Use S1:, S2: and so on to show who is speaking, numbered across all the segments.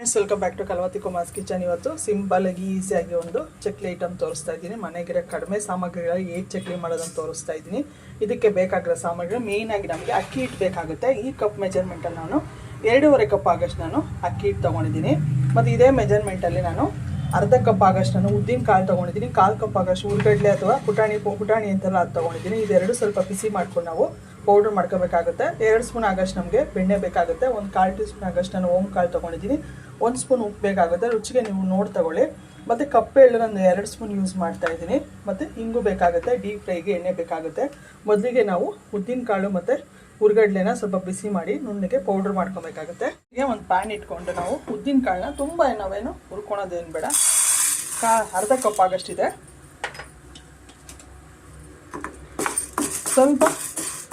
S1: Friends welcome back to Kalavati Kumar's kitchen ಇವತ್ತು simple ಆಗಿ ಈಸಿಯಾಗಿ ಒಂದು ಚಕ್ಲಿ ಐಟಮ್ ತೋರಿಸ್ತಾ ಇದ್ದೀನಿ. ಮನೆಗಿರೋ ಕಡಿಮೆ ಸಾಮಗ್ರಿಗಳಲ್ಲಿ ಹೇಗೆ ಚಕ್ಲಿ ಮಾಡೋದನ್ನು ತೋರಿಸ್ತಾ ಇದ್ದೀನಿ. ಇದಕ್ಕೆ ಬೇಕಾಗಿರೋ ಸಾಮಗ್ರಿ ಮೇಯ್ನ್ ಆಗಿ ನಮಗೆ ಅಕ್ಕಿ ಹಿಟ್ಟು ಬೇಕಾಗುತ್ತೆ. ಈ ಕಪ್ ಮೆಜರ್ಮೆಂಟಲ್ಲಿ ನಾನು ಎರಡೂವರೆ ಕಪ್ ಆಗಷ್ಟು ನಾನು ಅಕ್ಕಿ ಹಿಟ್ಟು ತೊಗೊಂಡಿದ್ದೀನಿ. ಮತ್ತು ಇದೇ ಮೆಜರ್ಮೆಂಟಲ್ಲಿ ನಾನು ಅರ್ಧ ಕಪ್ ಆಗಷ್ಟು ನಾನು ಉದ್ದಿನ ಕಾಳು ತೊಗೊಂಡಿದ್ದೀನಿ. ಕಾಲು ಕಪ್ ಆಗಷ್ಟು ಉರ್ಗಡ್ಲೆ ಅಥವಾ ಪುಟಾಣಿ ಪುಟಾಣಿ ಅಂತೆಲ್ಲ ಅದು ತೊಗೊಂಡಿದ್ದೀನಿ. ಇದೆರಡು ಸ್ವಲ್ಪ ಬಿಸಿ ಮಾಡ್ಕೊಂಡು ನಾವು ಪೌಡ್ರ್ ಮಾಡ್ಕೋಬೇಕಾಗುತ್ತೆ. ಎರಡು ಸ್ಪೂನ್ ಆಗಷ್ಟು ನಮಗೆ ಬೆಣ್ಣೆ ಬೇಕಾಗುತ್ತೆ. ಒಂದು ಕಾಲು ಟೀ ಸ್ಪೂನ್ ಆಗಷ್ಟು ನಾನು ಓಮ್ ಕಾಳು ತೊಗೊಂಡಿದ್ದೀನಿ. ಒಂದು ಸ್ಪೂನ್ ಉಪ್ಪು ಬೇಕಾಗುತ್ತೆ, ರುಚಿಗೆ ನೀವು ನೋಡಿ ತಗೊಳ್ಳಿ. ಮತ್ತು ಕಪ್ಪೆ ಎಳ್ಳು ನಾನು ಎರಡು ಸ್ಪೂನ್ ಯೂಸ್ ಮಾಡ್ತಾ ಇದ್ದೀನಿ. ಮತ್ತು ಇಂಗು ಬೇಕಾಗುತ್ತೆ ಡೀಪ್ ಫ್ರೈಗೆ ಎಣ್ಣೆ ಬೇಕಾಗುತ್ತೆ. ಮೊದಲಿಗೆ ನಾವು ಉದ್ದಿನ ಕಾಳು ಮತ್ತು ಉರ್ಗಡ್ಲೆನ ಸ್ವಲ್ಪ ಬಿಸಿ ಮಾಡಿ ನುಣ್ಣಗೆ ಪೌಡ್ರ್ ಮಾಡ್ಕೊಬೇಕಾಗುತ್ತೆ. ಹೀಗೆ ಒಂದು ಪ್ಯಾನ್ ಇಟ್ಕೊಂಡು ನಾವು ಉದ್ದಿನ ಕಾಳನ್ನ ತುಂಬ ನಾವೇನು ಹುರ್ಕೊಳೋದೇನು ಬೇಡ. ಕಾ, ಅರ್ಧ ಕಪ್ ಆಗಷ್ಟಿದೆ. ಸ್ವಲ್ಪ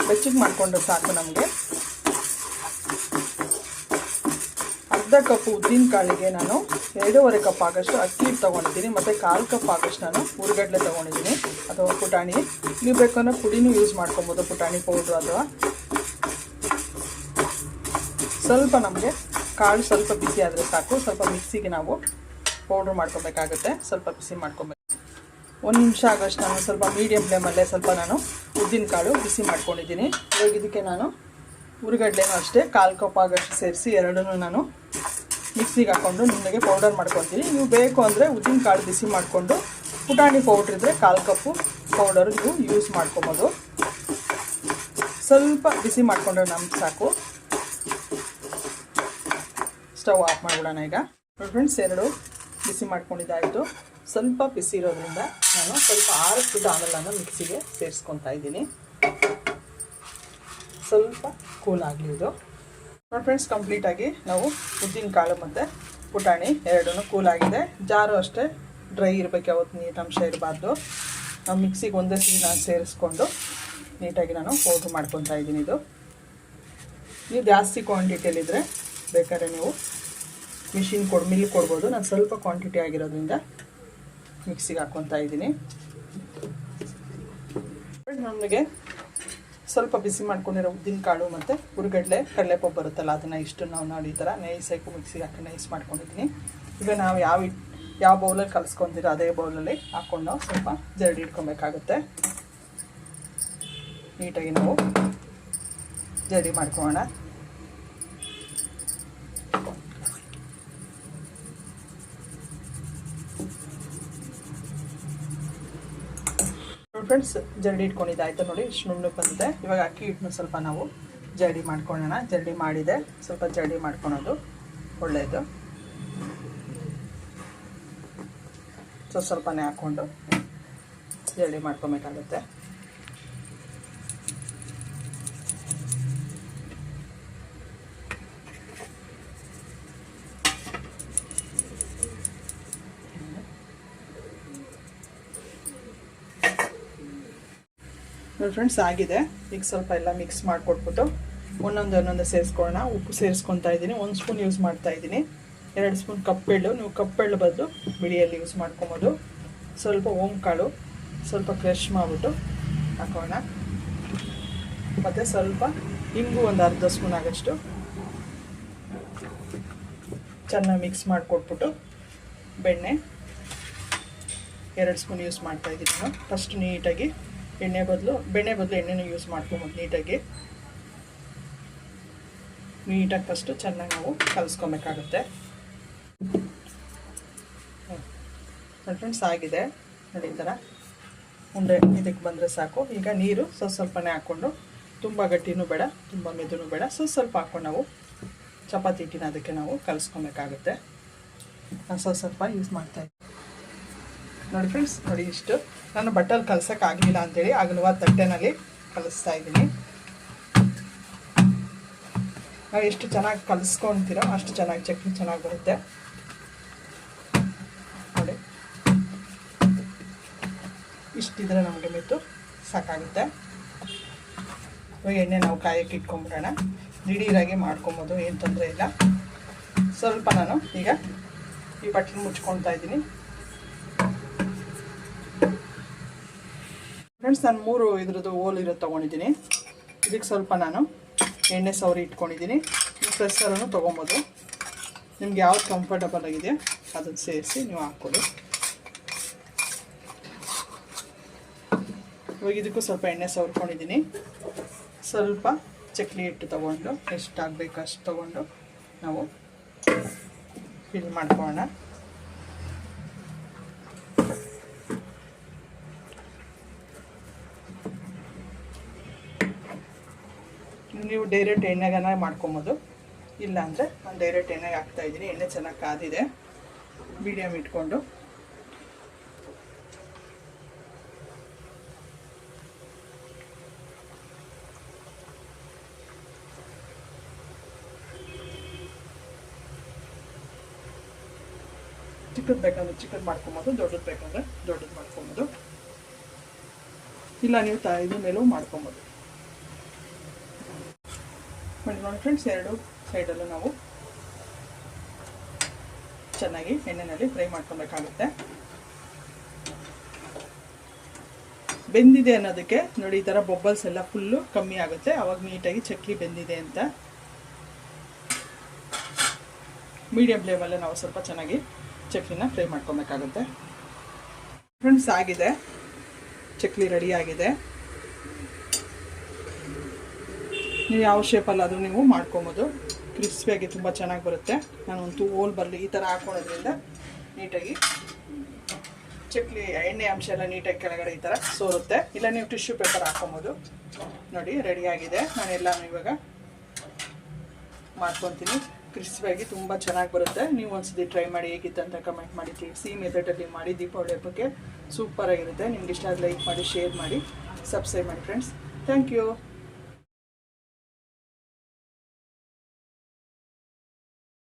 S1: ಬೆಚ್ಚಗೆ ಮಾಡಿಕೊಂಡು ಸಾಕು ನಮಗೆ. ಅರ್ಧ ಕಪ್ ಉದ್ದಿನ ಕಾಳಿಗೆ ನಾನು ಎರಡೂವರೆ ಕಪ್ ಆಗಷ್ಟು ಅಕ್ಕಿ ಹಿಟ್ಟು ತೊಗೊಂಡಿದ್ದೀನಿ, ಮತ್ತು ಕಾಲು ಕಪ್ ಆಗಷ್ಟು ನಾನು ಉರ್ಗಡ್ಲೆ ತೊಗೊಂಡಿದ್ದೀನಿ. ಅಥವಾ ಪುಟಾಣಿ, ನೀವು ಬೇಕಂದ್ರೆ ಪುಡಿನೂ ಯೂಸ್ ಮಾಡ್ಕೊಬೋದು, ಪುಟಾಣಿ ಪೌಡ್ರು ಅಥವಾ ಸ್ವಲ್ಪ ನಮಗೆ ಕಾಳು ಸ್ವಲ್ಪ ಬಿಸಿ ಆದರೆ ಸಾಕು, ಸ್ವಲ್ಪ ಮಿಕ್ಸಿಗೆ ನಾವು ಪೌಡ್ರ್ ಮಾಡ್ಕೊಬೇಕಾಗುತ್ತೆ, ಸ್ವಲ್ಪ ಬಿಸಿ ಮಾಡ್ಕೊಬೇಕು. ಒಂದು ನಿಮಿಷ ಆಗಷ್ಟು ನಾನು ಸ್ವಲ್ಪ ಮೀಡಿಯಮ್ ಫ್ಲೇಮಲ್ಲೇ ಸ್ವಲ್ಪ ನಾನು ಉದ್ದಿನ ಕಾಳು ಬಿಸಿ ಮಾಡ್ಕೊಂಡಿದ್ದೀನಿ. ಇವಾಗ ಇದಕ್ಕೆ ನಾನು ಉರುಗಡ್ಲೆನೂ ಅಷ್ಟೇ, ಕಾಲು ಕಪ್ ಆಗಷ್ಟು ಸೇರಿಸಿ ಎರಡನ್ನೂ ನಾನು ಮಿಕ್ಸಿಗೆ ಹಾಕ್ಕೊಂಡು ನುಣ್ಣಗೆ ಪೌಡರ್ ಮಾಡ್ಕೊತೀನಿ ನೀವು ಬೇಕು ಅಂದರೆ ಉದ್ದಿನ ಕಾಳು ಬಿಸಿ ಮಾಡಿಕೊಂಡು, ಪುಟಾಣಿ ಪೌಡ್ರ್ ಇದ್ದರೆ ಕಾಲು ಕಪ್ಪು ಪೌಡರ್ ನೀವು ಯೂಸ್ ಮಾಡ್ಕೊಬೋದು. ಸ್ವಲ್ಪ ಬಿಸಿ ಮಾಡಿಕೊಂಡ್ರೆ ನಮ್ಗೆ ಸಾಕು. ಸ್ಟವ್ ಆಫ್ ಮಾಡಿಬಿಡೋಣ ಈಗ. ನೋಡಿ ಫ್ರೆಂಡ್ಸ್ ಎರಡು ಬಿಸಿ ಮಾಡ್ಕೊಂಡಿದ್ದಾಯಿತು ಸ್ವಲ್ಪ ಬಿಸಿ ಇರೋದ್ರಿಂದ ನಾನು ಸ್ವಲ್ಪ ಆರಿಸ್ಬಿಟ್ಟು ಆಮೇಲೆ ಮಿಕ್ಸಿಗೆ ಸೇರಿಸ್ಕೊತಾ ಇದ್ದೀನಿ. ಸ್ವಲ್ಪ ಕೂಲ್ ಆಗಲಿ ಇದು. ನೋಡಿ ಫ್ರೆಂಡ್ಸ್ ಕಂಪ್ಲೀಟಾಗಿ ನಾವು ಉದ್ದಿನ ಕಾಳು ಮತ್ತು ಪುಟಾಣಿ ಎರಡೂ ಆಗಿದೆ ಜಾರು ಅಷ್ಟೇ ಡ್ರೈ ಇರಬೇಕು, ಯಾವತ್ತು ನೀಟಾಂಶ ಇರಬಾರ್ದು. ನಾವು ಮಿಕ್ಸಿಗೆ ಒಂದೇ ಸರಿ ನಾನು ಸೇರಿಸ್ಕೊಂಡು ನೀಟಾಗಿ ನಾನು ಪೌಡ್ರ್ ಮಾಡ್ಕೊತಾ ಇದ್ದೀನಿ ಇದು. ನೀವು ಜಾಸ್ತಿ ಕ್ವಾಂಟಿಟಿಯಲ್ಲಿದ್ದರೆ ಬೇಕಾದ್ರೆ ನೀವು ಮಿಷಿನ್ ಕೊಡ್ ಮಿಲ್ ಕೊಡ್ಬೋದು. ನಾನು ಸ್ವಲ್ಪ ಕ್ವಾಂಟಿಟಿ ಆಗಿರೋದ್ರಿಂದ ಮಿಕ್ಸಿಗೆ ಹಾಕ್ಕೊತಾ ಇದ್ದೀನಿ. ನಮಗೆ ಸ್ವಲ್ಪ ಬಿಸಿ ಮಾಡ್ಕೊಂಡಿರೋ ಉದ್ದಿನ ಕಾಳು ಮತ್ತು ಹುರುಗಡ್ಲೆ ಕಡಲೆಪಪ್ಪು ಬರುತ್ತಲ್ಲ, ಅದನ್ನು ಇಷ್ಟು ನಾವು ನೋಡಿ ಈ ಥರ ನೈಸಾಗಿ ಮಿಕ್ಸಿಗೆ ಹಾಕಿ ನೈಸ್ ಮಾಡ್ಕೊಂಡಿದ್ದೀನಿ. ಈಗ ನಾವು ಯಾವ ಯಾವ ಬೌಲಲ್ಲಿ ಕಲಿಸ್ಕೊತೀರೋ ಅದೇ ಬೌಲಲ್ಲಿ ಹಾಕ್ಕೊಂಡು ನಾವು ಸ್ವಲ್ಪ ಜರಡಿ ಇಟ್ಕೊಬೇಕಾಗುತ್ತೆ. ನೀಟಾಗಿ ನಾವು ಜರಡಿ ಮಾಡ್ಕೊಳ್ಳೋಣ. ಫ್ರೆಂಡ್ಸ್ ಜರಡಿ ಇಟ್ಕೊಂಡಿದ್ದಾಯ್ತು ನೋಡಿ, ಇಷ್ಟು ನುಣ್ಣು ಬಂದಿದೆ. ಇವಾಗ ಅಕ್ಕಿ ಹಿಟ್ಟನ್ನು ಸ್ವಲ್ಪ ನಾವು ಜರಡಿ ಮಾಡ್ಕೊಳ್ಳೋಣ. ಜರಡಿ ಮಾಡಿದೆ. ಸ್ವಲ್ಪ ಜರಡಿ ಮಾಡ್ಕೊಳೋದು. ಒಳ್ಳೆಯದು ಸೊ ಸ್ವಲ್ಪನೇ ಹಾಕ್ಕೊಂಡು ಜರಡಿ ಮಾಡ್ಕೊಬೇಕಾಗುತ್ತೆ. ನೋಡಿ ಫ್ರೆಂಡ್ಸ್ ಆಗಿದೆ. ಈಗ ಸ್ವಲ್ಪ ಎಲ್ಲ ಮಿಕ್ಸ್ ಮಾಡಿಕೊಟ್ಬಿಟ್ಟು ಒಂದೊಂದು ಒಂದೊಂದು ಸೇರಿಸ್ಕೊಳ್ಳೋಣ ಉಪ್ಪು ಸೇರಿಸ್ಕೊತಾ ಇದ್ದೀನಿ. ಒಂದು ಸ್ಪೂನ್ ಯೂಸ್ ಮಾಡ್ತಾ ಇದ್ದೀನಿ. ಎರಡು ಸ್ಪೂನ್ ಕಪ್ಪೆಳ್ಳು ನೀವು ಕಪ್ಪೆಳ್ಳು ಬದಲು ಬಿಡಿಯಲ್ಲಿ ಯೂಸ್ ಮಾಡ್ಕೊಬೋದು. ಸ್ವಲ್ಪ ಓಂಕಾಳು, ಸ್ವಲ್ಪ ಕ್ರಶ್ ಮಾಡಿಬಿಟ್ಟು ಹಾಕೋಣ. ಮತ್ತು ಸ್ವಲ್ಪ ಇಂಗು ಒಂದು ಅರ್ಧ ಸ್ಪೂನ್ ಆಗಷ್ಟು ಚೆನ್ನಾಗಿ ಮಿಕ್ಸ್ ಮಾಡಿಕೊಟ್ಬಿಟ್ಟು ಬೆಣ್ಣೆ ಎರಡು ಸ್ಪೂನ್ ಯೂಸ್ ಮಾಡ್ತಾ ಇದ್ದೀನಿ ನಾನು. ಫಸ್ಟ್ ನೀಟಾಗಿ ಎಣ್ಣೆ ಬದಲು, ಬೆಣ್ಣೆ ಬದಲು ಎಣ್ಣೆನ ಯೂಸ್ ಮಾಡ್ಕೊಬೋದು ನೀಟಾಗಿ. ನೀಟಾಗಿ ಫಸ್ಟು ಚೆನ್ನಾಗಿ ನಾವು ಕಲಿಸ್ಕೊಬೇಕಾಗುತ್ತೆ. ನೋಡಿ ಫ್ರೆಂಡ್ಸ್ ಆಗಿದೆ. ನೋಡಿ ಈ ಥರ ಉಂಡೆ ಇದಕ್ಕೆ ಬಂದರೆ ಸಾಕು. ಈಗ ನೀರು ಸ್ವಲ್ಪ ಸ್ವಲ್ಪನೇ ಹಾಕ್ಕೊಂಡು, ತುಂಬ ಗಟ್ಟಿನೂ ಬೇಡ, ತುಂಬ ಮೆದುನೂ ಬೇಡ. ಸ್ವಲ್ಪ ಸ್ವಲ್ಪ ಹಾಕ್ಕೊಂಡು ನಾವು ಚಪಾತಿ ಹಿಟ್ಟಿನ ಅದಕ್ಕೆ ನಾವು ಕಲಿಸ್ಕೊಬೇಕಾಗುತ್ತೆ. ನಾನು ಸ್ವಲ್ಪ ಸ್ವಲ್ಪ ಯೂಸ್ ಮಾಡ್ತಾಯಿದ್ದೀನಿ ನೋಡಿ ಫ್ರೆಂಡ್ಸ್ ನೋಡಿ ಇಷ್ಟು. ನಾನು ಬಟ್ಟಲ್ಲಿ ಕಲ್ಸೋಕ್ಕಾಗಲಿಲ್ಲ ಅಂತೇಳಿ ಅಗಲವಾದ ತಟ್ಟೆನಲ್ಲಿ ಕಲಿಸ್ತಾ ಇದ್ದೀನಿ. ಎಷ್ಟು ಚೆನ್ನಾಗಿ ಕಲಿಸ್ಕೊಳ್ತೀರೋ ಅಷ್ಟು ಚೆನ್ನಾಗಿ ಚಟ್ನಿ ಚೆನ್ನಾಗಿ ಬರುತ್ತೆ. ನೋಡಿ. ಇಷ್ಟಿದ್ರೆ ನಮಗೆ ಮಿತ್ತು, ಸಾಕಾಗುತ್ತೆ. ಎಣ್ಣೆ ನಾವು ಕಾಯಕ್ಕೆ ಇಟ್ಕೊಂಬಿಡೋಣ ದಿಢೀರಾಗಿ ಮಾಡ್ಕೊಬೋದು, ಏನು ತೊಂದರೆ ಇಲ್ಲ. ಸ್ವಲ್ಪ ನಾನು ಈಗ ಈ ಬಟ್ಟೆ ಮುಚ್ಕೊಳ್ತಾ ಇದ್ದೀನಿ. ಫ್ರೆಂಡ್ಸ್ ನಾನು ಮೂರು ಇದ್ರದ್ದು ಓಲ್ ಇರೋದು ತೊಗೊಂಡಿದ್ದೀನಿ. ಇದಕ್ಕೆ ಸ್ವಲ್ಪ ನಾನು ಎಣ್ಣೆ ಸವರಿ ಇಟ್ಕೊಂಡಿದ್ದೀನಿ. ಈ ಪ್ರೆಸ್ಸರನ್ನು ತೊಗೊಬೋದು. ನಿಮ್ಗೆ ಯಾವ್ದು ಕಂಫರ್ಟಬಲ್ ಆಗಿದೆ ಅದನ್ನು ಸೇರಿಸಿ ನೀವು ಹಾಕ್ಕೊಳ್ಳಿ. ಇವಾಗ ಇದಕ್ಕೂ ಸ್ವಲ್ಪ ಎಣ್ಣೆ ಸವರ್ಕೊಂಡಿದ್ದೀನಿ ಸ್ವಲ್ಪ ಚಕ್ಲಿ ಹಿಟ್ಟು ತೊಗೊಂಡು ಎಷ್ಟಾಗಬೇಕು ಅಷ್ಟು ತೊಗೊಂಡು ನಾವು ಫಿಲ್ ಮಾಡ್ಕೊಳ್ಳೋಣ. ನೀವು ಡೈರೆಕ್ಟ್ ಎಣ್ಣೆಗನ ಮಾಡ್ಕೊಬೋದು. ಇಲ್ಲಾಂದರೆ ನಾನು ಡೈರೆಕ್ಟ್ ಎಣ್ಣೆಗೆ ಹಾಕ್ತಾ ಇದ್ದೀನಿ. ಎಣ್ಣೆ ಚೆನ್ನಾಗಿ ಕಾದಿದೆ. ಮೀಡಿಯಮ್ ಇಟ್ಕೊಂಡು. ಚಿಕ್ಕದು ಬೇಕಂದ್ರೆ ಚಿಕ್ಕದು ಮಾಡ್ಕೊಬೋದು, ದೊಡ್ಡದು ಬೇಕಂದ್ರೆ ದೊಡ್ಡದು ಮಾಡ್ಕೊಬೋದು. ಇಲ್ಲ, ನೀವು ತ ಮೇಲೂ ಮಾಡ್ಕೊಬೋದು. ನೋಡಿ ಫ್ರೆಂಡ್ಸ್ ಎರಡು ಸೈಡಲ್ಲೂ ನಾವು ಚೆನ್ನಾಗಿ ಎಣ್ಣೆಯಲ್ಲಿ ಫ್ರೈ ಮಾಡ್ಕೊಬೇಕಾಗುತ್ತೆ. ಬೆಂದಿದೆ ಅನ್ನೋದಕ್ಕೆ ನೋಡಿ ಈ ಥರ ಬೊಬ್ಬಲ್ಸ್ ಎಲ್ಲ ಫುಲ್ಲು ಕಮ್ಮಿ ಆಗುತ್ತೆ. ಅವಾಗ ನೀಟಾಗಿ ಚಕ್ಲಿ ಬೆಂದಿದೆ ಅಂತ. ಮೀಡಿಯಂ ಫ್ಲೇಮಲ್ಲೇ ನಾವು ಸ್ವಲ್ಪ ಚೆನ್ನಾಗಿ ಚಕ್ಲಿನ ಫ್ರೈ ಮಾಡ್ಕೊಬೇಕಾಗುತ್ತೆ. ಫ್ರೆಂಡ್ಸ್ ಆಗಿದೆ. ಚಕ್ಲಿ ರೆಡಿ ಆಗಿದೆ. ನೀವು ಯಾವ ಶೇಪಲ್ಲಾದರೂ ನೀವು ಮಾಡ್ಕೊಬೋದು. ಕ್ರಿಸ್ಪಿಯಾಗಿ ತುಂಬ ಚೆನ್ನಾಗಿ ಬರುತ್ತೆ. ನಾನು ಒಂದು ಓಲ್ ಬರಲಿ ಈ ಥರ ಹಾಕೊಳ್ಳೋದ್ರಿಂದ ನೀಟಾಗಿ ಚಕ್ಲಿ, ಎಣ್ಣೆ ಅಂಶ ಎಲ್ಲ ನೀಟಾಗಿ ಕೆಳಗಡೆ ಈ ಥರ ಸೋರುತ್ತೆ. ಇಲ್ಲ ನೀವು ಟಿಶ್ಯೂ ಪೇಪರ್ ಹಾಕೊಬೋದು. ನೋಡಿ ರೆಡಿ ಆಗಿದೆ. ನಾನೆಲ್ಲನೂ ಇವಾಗ ಮಾಡ್ಕೊತೀನಿ. ಕ್ರಿಸ್ಪಿಯಾಗಿ ತುಂಬ ಚೆನ್ನಾಗಿ ಬರುತ್ತೆ. ನೀವು ಒಂದ್ಸತಿ ಟ್ರೈ ಮಾಡಿ ಹೇಗಿತ್ತು ಅಂತ ಕಮೆಂಟ್ ಮಾಡಿ ತಿಳಿಸಿ. ಮೆಥಡಲ್ಲಿ ಮಾಡಿ ದೀಪಾವಳಿ ಹಬ್ಬಕ್ಕೆ ಸೂಪರಾಗಿರುತ್ತೆ ನಿಮ್ಗೆ ಇಷ್ಟ ಲೈಕ್ ಮಾಡಿ ಶೇರ್ ಮಾಡಿ ಸಬ್ಸ್ಕ್ರೈಬ್ ಮಾಡಿ ಫ್ರೆಂಡ್ಸ್ ಥ್ಯಾಂಕ್ ಯು